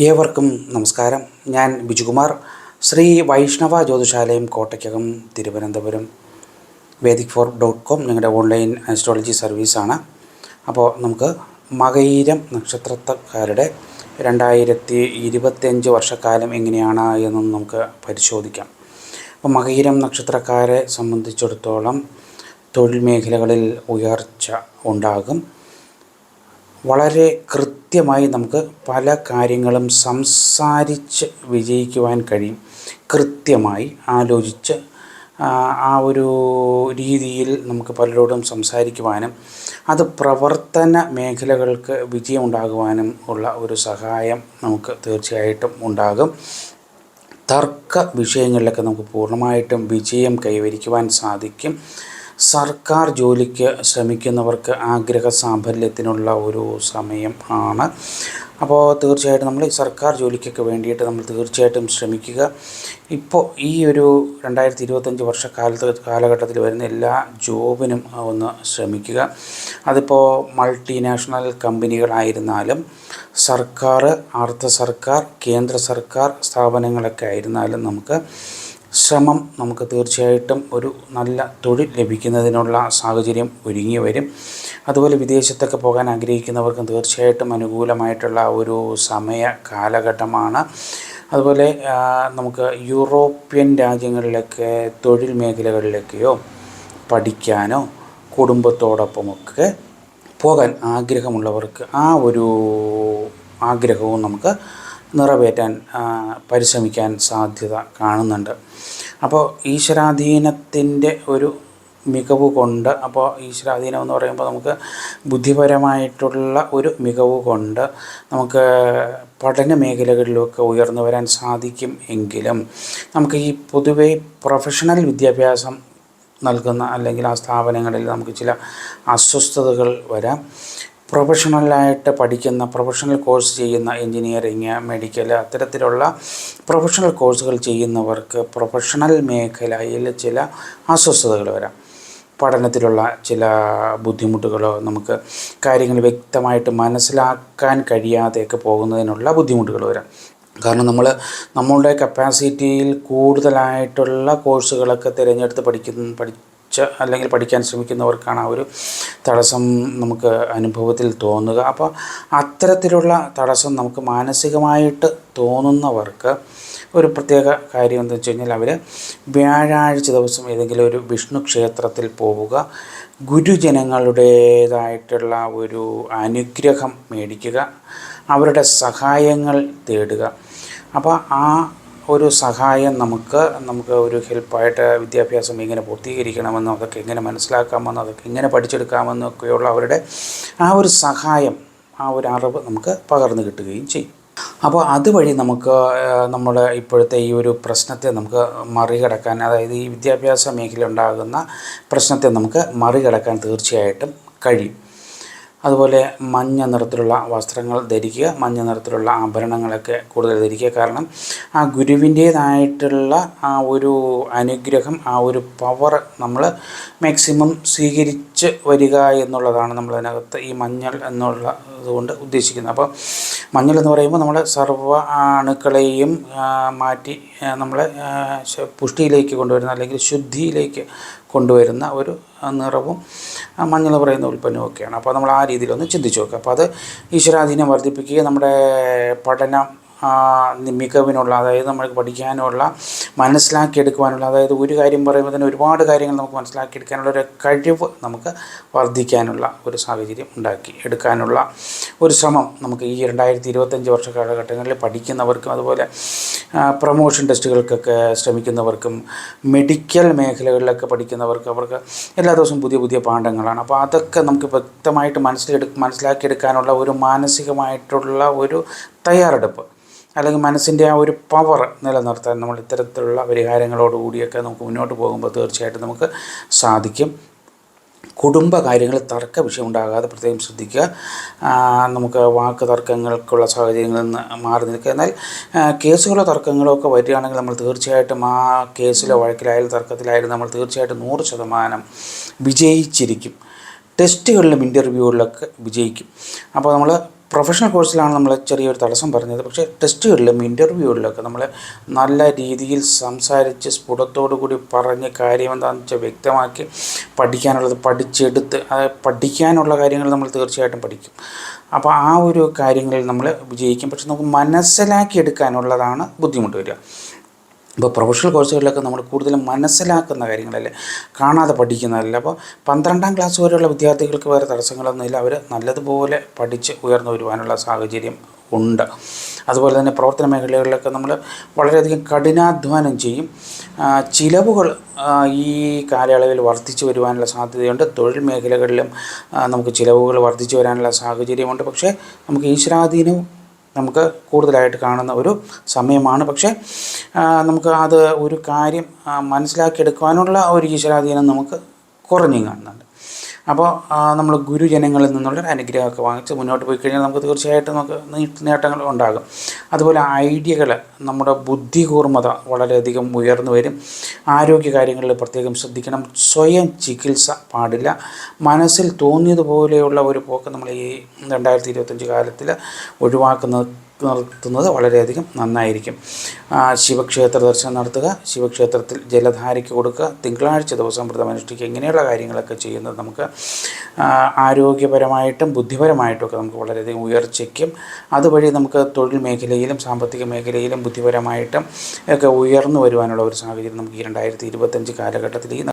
ഏവർക്കും നമസ്കാരം. ഞാൻ Bijukumar. Shri Vaishnava Jyothishalayam Kottakkakam Thiruvananthapuram. Vedic four dot com ഞങ്ങളുടെ ഓൺലൈൻ ആസ്ട്രോളജി സർവീസാണ്. അപ്പോൾ നമുക്ക് മകയിരം നക്ഷത്രക്കാരുടെ രണ്ടായിരത്തി ഇരുപത്തിയഞ്ച് വർഷക്കാലം എങ്ങനെയാണ് എന്നും നമുക്ക് പരിശോധിക്കാം. അപ്പോൾ മകയിരം നക്ഷത്രക്കാരെ സംബന്ധിച്ചിടത്തോളം തൊഴിൽ മേഖലകളിൽ ഉയർച്ച ഉണ്ടാകും. വളരെ കൃത്യമായി നമുക്ക് പല കാര്യങ്ങളും സംസാരിച്ച് വിജയിക്കുവാൻ കഴിയും. കൃത്യമായി ആലോചിച്ച് ആ, ഒരു രീതിയിൽ നമുക്ക് പലരോടും സംസാരിക്കുവാനും അത് പ്രവർത്തന മേഖലകൾക്ക് വിജയമുണ്ടാകുവാനും ഉള്ള ഒരു സഹായം നമുക്ക് തീർച്ചയായിട്ടും ഉണ്ടാകും. തർക്ക വിഷയങ്ങളിലൊക്കെ നമുക്ക് പൂർണമായിട്ടും വിജയം കൈവരിക്കുവാൻ സാധിക്കും. സർക്കാർ ജോലിക്ക് ശ്രമിക്കുന്നവർക്ക് ആഗ്രഹ സാഫല്യത്തിനുള്ള ഒരു സമയം ആണ്. അപ്പോൾ തീർച്ചയായിട്ടും നമ്മൾ ഈ സർക്കാർ ജോലിക്കൊക്കെ വേണ്ടിയിട്ട് നമ്മൾ തീർച്ചയായിട്ടും ശ്രമിക്കുക. ഇപ്പോൾ ഈ ഒരു രണ്ടായിരത്തി ഇരുപത്തഞ്ച് വർഷക്കാലത്ത് കാലഘട്ടത്തിൽ വരുന്ന എല്ലാ ജോബിനും ഒന്ന് ശ്രമിക്കുക. അതിപ്പോൾ മൾട്ടിനാഷണൽ കമ്പനികളായിരുന്നാലും സർക്കാർ അർദ്ധ സർക്കാർ കേന്ദ്ര സർക്കാർ സ്ഥാപനങ്ങളൊക്കെ ആയിരുന്നാലും നമുക്ക് ശ്രമം നമുക്ക് തീർച്ചയായിട്ടും ഒരു നല്ല തൊഴിൽ ലഭിക്കുന്നതിനുള്ള സാഹചര്യം ഒരുങ്ങി വരും. അതുപോലെ വിദേശത്തൊക്കെ പോകാൻ ആഗ്രഹിക്കുന്നവർക്കും തീർച്ചയായിട്ടും അനുകൂലമായിട്ടുള്ള ഒരു സമയ കാലഘട്ടമാണ്. അതുപോലെ നമുക്ക് യൂറോപ്യൻ രാജ്യങ്ങളിലൊക്കെ തൊഴിൽ മേഖലകളിലേക്കെയോ പഠിക്കാനോ കുടുംബത്തോടൊപ്പമൊക്കെ പോകാൻ ആഗ്രഹമുള്ളവർക്ക് ആ ഒരു ആഗ്രഹവും നമുക്ക് നിറവേറ്റാൻ പരിശ്രമിക്കാൻ സാധ്യത കാണുന്നുണ്ട്. അപ്പോൾ ഈശ്വരാധീനത്തിന്റെ ഒരു മികവ് കൊണ്ട് അപ്പോൾ ഈശ്വരാധീനം എന്ന് പറയുമ്പോൾ നമുക്ക് ബുദ്ധിപരമായിട്ടുള്ള ഒരു മികവ് കൊണ്ട് നമുക്ക് പഠന മേഖലകളിലൊക്കെ ഉയർന്നു വരാൻ സാധിക്കും എങ്കിലും നമുക്ക് ഈ പൊതുവേ പ്രൊഫഷണൽ വിദ്യാഭ്യാസം നൽകുന്ന അല്ലെങ്കിൽ ആ സ്ഥാപനങ്ങളിൽ നമുക്ക് ചില അസ്വസ്ഥതകൾ വരാം. പ്രൊഫഷണലായിട്ട് പഠിക്കുന്ന പ്രൊഫഷണൽ കോഴ്സ് ചെയ്യുന്ന എൻജിനീയറിങ് മെഡിക്കൽ അത്തരത്തിലുള്ള പ്രൊഫഷണൽ കോഴ്സുകൾ ചെയ്യുന്നവർക്ക് പ്രൊഫഷണൽ മേഖലയിൽ ചില അസ്വസ്ഥതകൾ വരാം. പഠനത്തിലുള്ള ചില ബുദ്ധിമുട്ടുകളോ നമുക്ക് കാര്യങ്ങൾ വ്യക്തമായിട്ട് മനസ്സിലാക്കാൻ കഴിയാതെയൊക്കെ പോകുന്നതിനുള്ള ബുദ്ധിമുട്ടുകൾ വരാം. കാരണം നമ്മൾ നമ്മളുടെ കപ്പാസിറ്റിയിൽ കൂടുതലായിട്ടുള്ള കോഴ്സുകളൊക്കെ തിരഞ്ഞെടുത്ത് പഠിക്കുന്ന പഠിച്ച അല്ലെങ്കിൽ പഠിക്കാൻ ശ്രമിക്കുന്നവർക്കാണ് ആ ഒരു തടസ്സം നമുക്ക് അനുഭവത്തിൽ തോന്നുക. അപ്പോൾ അത്തരത്തിലുള്ള തടസ്സം നമുക്ക് മാനസികമായിട്ട് തോന്നുന്നവർക്ക് ഒരു പ്രത്യേക കാര്യം എന്താ വെച്ച് കഴിഞ്ഞാൽ അവർ വ്യാഴാഴ്ച ദിവസം ഏതെങ്കിലും ഒരു വിഷ്ണു ക്ഷേത്രത്തിൽ പോവുക. ഗുരുജനങ്ങളുടേതായിട്ടുള്ള ഒരു അനുഗ്രഹം മേടിക്കുക. അവരുടെ സഹായങ്ങൾ തേടുക. അപ്പോൾ ആ ഒരു സഹായം നമുക്ക് നമുക്ക് ഒരു ഹെൽപ്പായിട്ട് വിദ്യാഭ്യാസം എങ്ങനെ പൂർത്തീകരിക്കണമെന്നും അതൊക്കെ എങ്ങനെ മനസ്സിലാക്കാമെന്നും അതൊക്കെ എങ്ങനെ പഠിച്ചെടുക്കാമെന്നും ഒക്കെയുള്ള അവരുടെ ആ ഒരു സഹായം ആ ഒരു അറിവ് നമുക്ക് പകർന്നു കിട്ടുകയും ചെയ്യും. അപ്പോൾ അതുവഴി നമുക്ക് നമ്മുടെ ഇപ്പോഴത്തെ ഈ ഒരു പ്രശ്നത്തെ നമുക്ക് മറികടക്കാൻ അതായത് ഈ വിദ്യാഭ്യാസ മേഖല ഉണ്ടാകുന്ന പ്രശ്നത്തെ നമുക്ക് മറികടക്കാൻ തീർച്ചയായിട്ടും കഴിയും. അതുപോലെ മഞ്ഞ നിറത്തിലുള്ള വസ്ത്രങ്ങൾ ധരിക്കുക മഞ്ഞ നിറത്തിലുള്ള ആഭരണങ്ങളൊക്കെ കൂടുതൽ ധരിക്കുക. കാരണം ആ ഗുരുവിന്റേതായിട്ടുള്ള ആ ഒരു അനുഗ്രഹം ആ ഒരു പവർ നമ്മൾ മാക്സിമം സ്വീകരിച്ച് വരിക എന്നുള്ളതാണ് നമ്മൾ അതിനകത്ത് ഈ മഞ്ഞൾ എന്നുള്ള അതുകൊണ്ട് ഉദ്ദേശിക്കുന്നത്. അപ്പോൾ മഞ്ഞൾ എന്ന് പറയുമ്പോൾ നമ്മൾ സർവ അണുക്കളെയും മാറ്റി നമ്മളെ പുഷ്ടിയിലേക്ക് കൊണ്ടുവരുന്ന അല്ലെങ്കിൽ ശുദ്ധിയിലേക്ക് കൊണ്ടുവരുന്ന ഒരു നിറവും മഞ്ഞൾ പറയുന്ന ഉൽപ്പന്നമൊക്കെയാണ് അപ്പോൾ നമ്മൾ ആ രീതിയിലൊന്ന് ചിന്തിച്ച് നോക്കുക അപ്പോൾ അത് ഈശ്വരാധീനം വർദ്ധിപ്പിക്കുകയും നമ്മുടെ പഠനം മികവിനുള്ള അതായത് നമ്മൾക്ക് പഠിക്കാനുള്ള മനസ്സിലാക്കിയെടുക്കുവാനുള്ള അതായത് ഒരു കാര്യം പറയുമ്പോൾ തന്നെ ഒരുപാട് കാര്യങ്ങൾ നമുക്ക് മനസ്സിലാക്കിയെടുക്കാനുള്ള ഒരു കഴിവ് നമുക്ക് വർദ്ധിക്കാനുള്ള ഒരു സാഹചര്യം ഉണ്ടാക്കി എടുക്കാനുള്ള ഒരു ശ്രമം നമുക്ക് ഈ രണ്ടായിരത്തി ഇരുപത്തഞ്ച് വർഷ കാലഘട്ടങ്ങളിൽ പഠിക്കുന്നവർക്കും അതുപോലെ പ്രൊമോഷൻ ടെസ്റ്റുകൾക്കൊക്കെ ശ്രമിക്കുന്നവർക്കും മെഡിക്കൽ മേഖലകളിലൊക്കെ പഠിക്കുന്നവർക്ക് അവർക്ക് എല്ലാ ദിവസവും പുതിയ പുതിയ പാഠങ്ങളാണ്. അപ്പോൾ അതൊക്കെ നമുക്ക് വ്യക്തമായിട്ട് മനസ്സിലെടു മനസ്സിലാക്കിയെടുക്കാനുള്ള ഒരു മാനസികമായിട്ടുള്ള ഒരു തയ്യാറെടുപ്പ് അല്ലെങ്കിൽ മനസ്സിന്റെ ആ ഒരു പവർ നിലനിർത്താൻ നമ്മൾ ഇത്തരത്തിലുള്ള പരിഹാരങ്ങളോടുകൂടിയൊക്കെ നമുക്ക് മുന്നോട്ട് പോകുമ്പോൾ തീർച്ചയായിട്ടും നമുക്ക് സാധിക്കും. കുടുംബ കാര്യങ്ങളിൽ തർക്ക വിഷയം ഉണ്ടാകാതെ പ്രത്യേകം ശ്രദ്ധിക്കുക. നമുക്ക് വാക്ക് തർക്കങ്ങൾക്കുള്ള സാഹചര്യങ്ങളിൽ നിന്ന് മാറി നിൽക്കുക. എന്നാൽ കേസുകളോ തർക്കങ്ങളോ ഒക്കെ വരികയാണെങ്കിൽ നമ്മൾ തീർച്ചയായിട്ടും ആ കേസിലോ വഴക്കിലായാലും തർക്കത്തിലായാലും നമ്മൾ തീർച്ചയായിട്ടും നൂറ് ശതമാനം വിജയിച്ചിരിക്കും. ടെസ്റ്റുകളിലും ഇന്റർവ്യൂകളിലൊക്കെ വിജയിക്കും. അപ്പോൾ നമ്മൾ പ്രൊഫഷണൽ കോഴ്സിലാണ് നമ്മൾ ചെറിയൊരു തടസ്സം പറഞ്ഞത്. പക്ഷേ ടെസ്റ്റുകളിലും ഇന്റർവ്യൂകളിലൊക്കെ നമ്മൾ നല്ല രീതിയിൽ സംസാരിച്ച് സ്ഫുടത്തോടു കൂടി പറഞ്ഞ് കാര്യം എന്താണെന്ന് വെച്ചാൽ വ്യക്തമാക്കി പഠിക്കാനുള്ളത് പഠിച്ചെടുത്ത് പഠിക്കാനുള്ള കാര്യങ്ങൾ നമ്മൾ തീർച്ചയായിട്ടും പഠിക്കും. അപ്പോൾ ആ ഒരു കാര്യങ്ങളിൽ നമ്മൾ വിജയിക്കും. പക്ഷെ നമുക്ക് മനസ്സിലാക്കിയെടുക്കാനുള്ളതാണ് ബുദ്ധിമുട്ട് വരിക. ഇപ്പോൾ പ്രൊഫഷണൽ കോഴ്സുകളിലൊക്കെ നമ്മൾ കൂടുതലും മനസ്സിലാക്കുന്ന കാര്യങ്ങളല്ലേ കാണാതെ പഠിക്കുന്നതല്ല. അപ്പോൾ പന്ത്രണ്ടാം ക്ലാസ് വരെയുള്ള വിദ്യാർത്ഥികൾക്ക് വേറെ തടസ്സങ്ങളൊന്നുമില്ല. അവർ നല്ലതുപോലെ പഠിച്ച് ഉയർന്നു വരുവാനുള്ള സാഹചര്യം ഉണ്ട്. അതുപോലെ തന്നെ പ്രവർത്തന മേഖലകളിലൊക്കെ നമ്മൾ വളരെയധികം കഠിനാധ്വാനം ചെയ്യും. ചിലവുകൾ ഈ കാലയളവിൽ വർദ്ധിച്ചു വരുവാനുള്ള സാധ്യതയുണ്ട്. തൊഴിൽ മേഖലകളിലും നമുക്ക് ചിലവുകൾ വർദ്ധിച്ചു വരാനുള്ള സാഹചര്യമുണ്ട്. പക്ഷേ നമുക്ക് ഈശ്വരാധീനവും നമുക്ക് കൂടുതലായിട്ട് കാണുന്ന ഒരു സമയമാണ്. പക്ഷേ നമുക്ക് അത് ഒരു കാര്യം മനസ്സിലാക്കിയെടുക്കുവാനുള്ള ഒരു ഈശ്വരാധീനം നമുക്ക് കുറഞ്ഞും കാണുന്നുണ്ട്. അപ്പോൾ നമ്മൾ ഗുരുജനങ്ങളിൽ നിന്നുള്ള ഒരു അനുഗ്രഹമൊക്കെ വാങ്ങിച്ച് മുന്നോട്ട് പോയി കഴിഞ്ഞാൽ നമുക്ക് തീർച്ചയായിട്ടും നമുക്ക് നേട്ടങ്ങൾ ഉണ്ടാകും. അതുപോലെ ഐഡിയകൾ നമ്മുടെ ബുദ്ധി കൂർമ്മത വളരെയധികം ഉയർന്നു വരും. ആരോഗ്യ കാര്യങ്ങളിൽ പ്രത്യേകം ശ്രദ്ധിക്കണം. സ്വയം ചികിത്സ പാടില്ല. മനസ്സിൽ തോന്നിയതുപോലെയുള്ള ഒരു പോക്ക് നമ്മൾ ഈ രണ്ടായിരത്തി ഇരുപത്തഞ്ച് കാലത്തിൽ ഒഴിവാക്കുന്നത് നിർത്തുന്നത് വളരെയധികം നന്നായിരിക്കും. ശിവക്ഷേത്ര ദർശനം നടത്തുക ശിവക്ഷേത്രത്തിൽ ജലധാരയ്ക്ക് കൊടുക്കുക തിങ്കളാഴ്ച ദിവസം വ്രതം അനുഷ്ഠിക്കുക ഇങ്ങനെയുള്ള കാര്യങ്ങളൊക്കെ ചെയ്യുന്നത് നമുക്ക് ആരോഗ്യപരമായിട്ടും ബുദ്ധിപരമായിട്ടും ഒക്കെ നമുക്ക് വളരെയധികം ഉയർച്ചയ്ക്കും അതുവഴി നമുക്ക് തൊഴിൽ മേഖലയിലും സാമ്പത്തിക മേഖലയിലും ബുദ്ധിപരമായിട്ടും ഒക്കെ ഉയർന്നു വരുവാനുള്ള ഒരു സാഹചര്യം നമുക്ക് ഈ രണ്ടായിരത്തി ഇരുപത്തഞ്ച് കാലഘട്ടത്തിൽ